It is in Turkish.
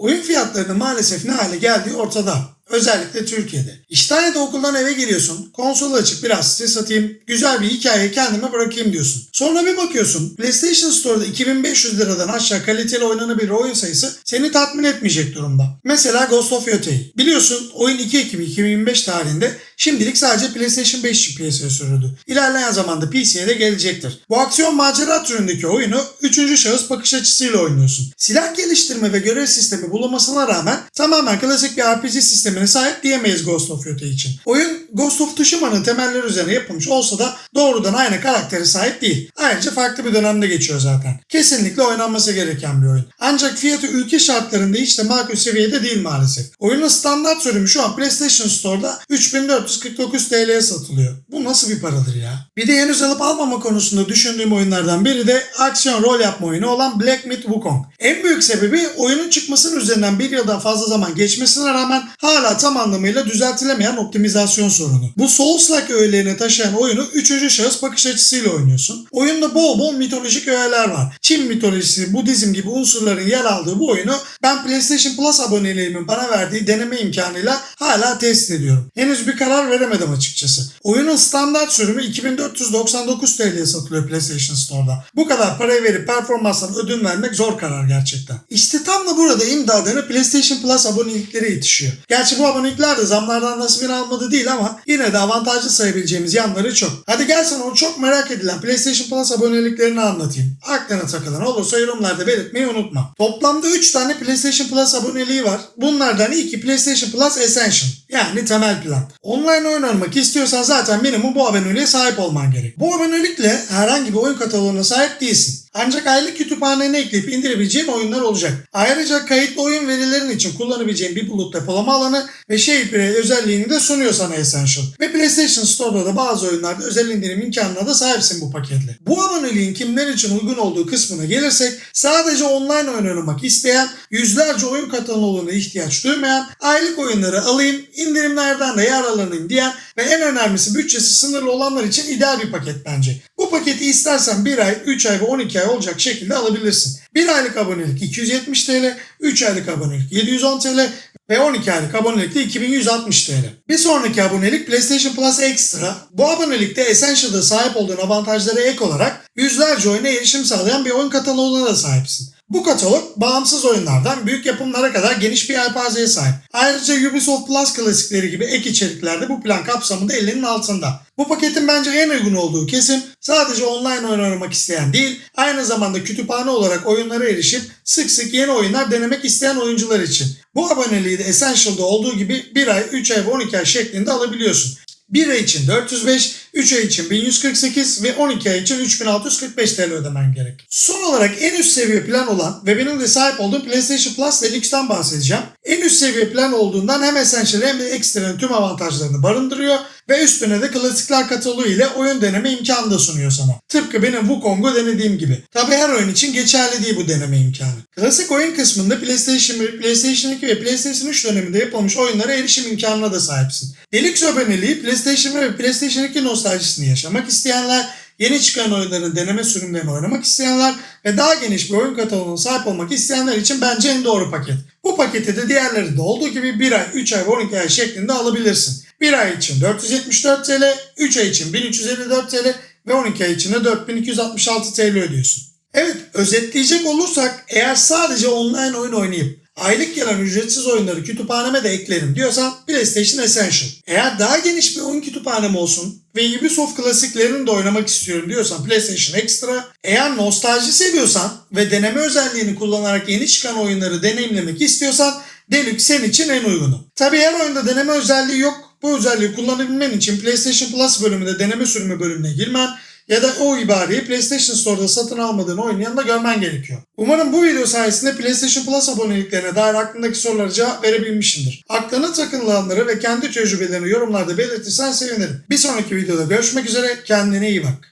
Oyun fiyatlarının maalesef ne hale geldiği ortada. Özellikle Türkiye'de. İşten ya da okuldan eve geliyorsun, konsolu açıp biraz stres atayım, güzel bir hikaye kendime bırakayım diyorsun. Sonra bir bakıyorsun, PlayStation Store'da 2500 liradan aşağı kaliteli oynanabilir oyun sayısı seni tatmin etmeyecek durumda. Mesela Ghost of Yotei. Biliyorsun oyun 2 Ekim 2025 tarihinde şimdilik sadece PlayStation 5 için piyasaya sürüldü. İlerleyen zamanda PC'ye de gelecektir. Bu aksiyon macera türündeki oyunu 3. şahıs bakış açısıyla oynuyorsun. Silah geliştirme ve görev sistemi bulunmasına rağmen tamamen klasik bir RPG sistemine sahip diyemeyiz Ghost of Yotei için. Oyun Ghost of Tsushima'nın temelleri üzerine yapılmış olsa da doğrudan aynı karaktere sahip değil. Ayrıca farklı bir dönemde geçiyor zaten. Kesinlikle oynanması gereken bir oyun. Ancak fiyatı ülke şartlarında hiç de makul seviyede değil maalesef. Oyunun standart sürümü şu an PlayStation Store'da 3449 TL'ye satılıyor. Bu nasıl bir paradır ya? Bir de henüz alıp almama konusunda düşündüğüm oyunlardan biri de aksiyon rol yapma oyunu olan Black Myth Wukong. En büyük sebebi oyunun çıkmasının üzerinden bir yıldan fazla zaman geçmesine rağmen hala tam anlamıyla düzeltilemeyen optimizasyon sorunu. Bu Souls-like öğelerine taşıyan oyunu 3. şahıs bakış açısıyla oynuyorsun. Oyunda bol bol mitolojik öğeler var. Çin mitolojisi, Budizm gibi unsurların yer aldığı bu oyunu ben PlayStation Plus aboneliğimin bana verdiği deneme imkanıyla hala test ediyorum. Henüz bir karar veremedim açıkçası. Oyunun standart sürümü 2499 TL'ye satılıyor PlayStation Store'da. Bu kadar parayı verip performanstan ödün vermek zor karar gerçekten. İşte tam da burada imdadını PlayStation Plus abonelikleri yetişiyor. Gerçi bu abonelikler de zamlardan nasibini almadı değil ama yine de avantajlı sayabileceğimiz yanları çok. Hadi gel sana o çok merak edilen PlayStation Plus aboneliklerini anlatayım. Aklına takılan olursa yorumlarda belirtmeyi unutma. Toplamda 3 tane PlayStation Plus aboneliği var. Bunlardan ilki PlayStation Plus Essential yani temel plan. Online oyun oynamak istiyorsan zaten minimum bu aboneliğe sahip olman gerek. Bu abonelikle herhangi bir oyun kataloğuna sahip değilsin. Ancak aylık kütüphanene ekleyip indirebileceğin oyunlar olacak. Ayrıca kayıtlı oyun verilerin için kullanabileceğin bir bulut depolama alanı ve SharePlay özelliğini de sunuyor sana Essential. Ve PlayStation Store'da da bazı oyunlarda özel indirim imkanına da sahipsin bu paketle. Bu aboneliğin kimler için uygun olduğu kısmına gelirsek sadece online oyun oynamak isteyen, yüzlerce oyun kataloğuna ihtiyaç duymayan, aylık oyunları alayım, indirimlerden de yararlanayım diyen ve en önemlisi bütçesi sınırlı olanlar için ideal bir paket bence. Bu paketi istersen 1 ay, 3 ay ve 12 ay olacak şekilde alabilirsin. 1 aylık abonelik 270 TL, 3 aylık abonelik 710 TL ve 12 aylık abonelik de 2160 TL. Bir sonraki abonelik PlayStation Plus Extra. Bu abonelikte Essential'da sahip olduğun avantajlara ek olarak yüzlerce oyuna erişim sağlayan bir oyun kataloğuna da sahipsin. Bu katalog bağımsız oyunlardan büyük yapımlara kadar geniş bir yelpazeye sahip. Ayrıca Ubisoft Plus klasikleri gibi ek içerikler de bu plan kapsamında elinin altında. Bu paketin bence en uygun olduğu kesim sadece online oyun oynamak isteyen değil, aynı zamanda kütüphane olarak oyunlara erişip sık sık yeni oyunlar denemek isteyen oyuncular için. Bu aboneliği de Essential'da olduğu gibi 1 ay, 3 ay ve 12 ay şeklinde alabiliyorsun. 1 ay için 405, 3 ay için 1148 ve 12 ay için 3645 TL ödemen gerek. Son olarak en üst seviye plan olan ve benim de sahip olduğum PlayStation Plus Deluxe'dan bahsedeceğim. En üst seviye plan olduğundan hem Essential hem de Extra'nın tüm avantajlarını barındırıyor ve üstüne de klasikler kataloğu ile oyun deneme imkanı da sunuyor sana. Tıpkı benim Wukong'u denediğim gibi. Tabi her oyun için geçerli değil bu deneme imkanı. Klasik oyun kısmında PlayStation 1, PlayStation 2 ve PlayStation 3 döneminde yapılmış oyunlara erişim imkanına da sahipsin. Deluxe aboneliği PlayStation 1 ve PlayStation 2 nostaljisini yaşamak isteyenler, yeni çıkan oyunların deneme sürümlerini oynamak isteyenler ve daha geniş bir oyun kataloğuna sahip olmak isteyenler için bence en doğru paket. Bu paketi de diğerlerinde olduğu gibi 1 ay, 3 ay ve 12 ay şeklinde alabilirsin. 1 ay için 474 TL, 3 ay için 1354 TL ve 12 ay için de 4266 TL ödüyorsun. Evet özetleyecek olursak eğer sadece online oyun oynayıp aylık gelen ücretsiz oyunları kütüphaneme de eklerim diyorsan PlayStation Essential. Eğer daha geniş bir oyun kütüphanem olsun ve Ubisoft klasiklerini de oynamak istiyorum diyorsan PlayStation Extra. Eğer nostalji seviyorsan ve deneme özelliğini kullanarak yeni çıkan oyunları deneyimlemek istiyorsan Deluxe senin için en uygunu. Tabi her oyunda deneme özelliği yok. Bu özelliği kullanabilmen için PlayStation Plus bölümünde deneme sürümü bölümüne girmen ya da o ibareyi PlayStation Store'da satın almadığın oyunun yanında görmen gerekiyor. Umarım bu video sayesinde PlayStation Plus aboneliklerine dair aklındaki sorulara cevap verebilmişimdir. Aklına takılanları ve kendi tecrübelerini yorumlarda belirtirsen sevinirim. Bir sonraki videoda görüşmek üzere kendine iyi bak.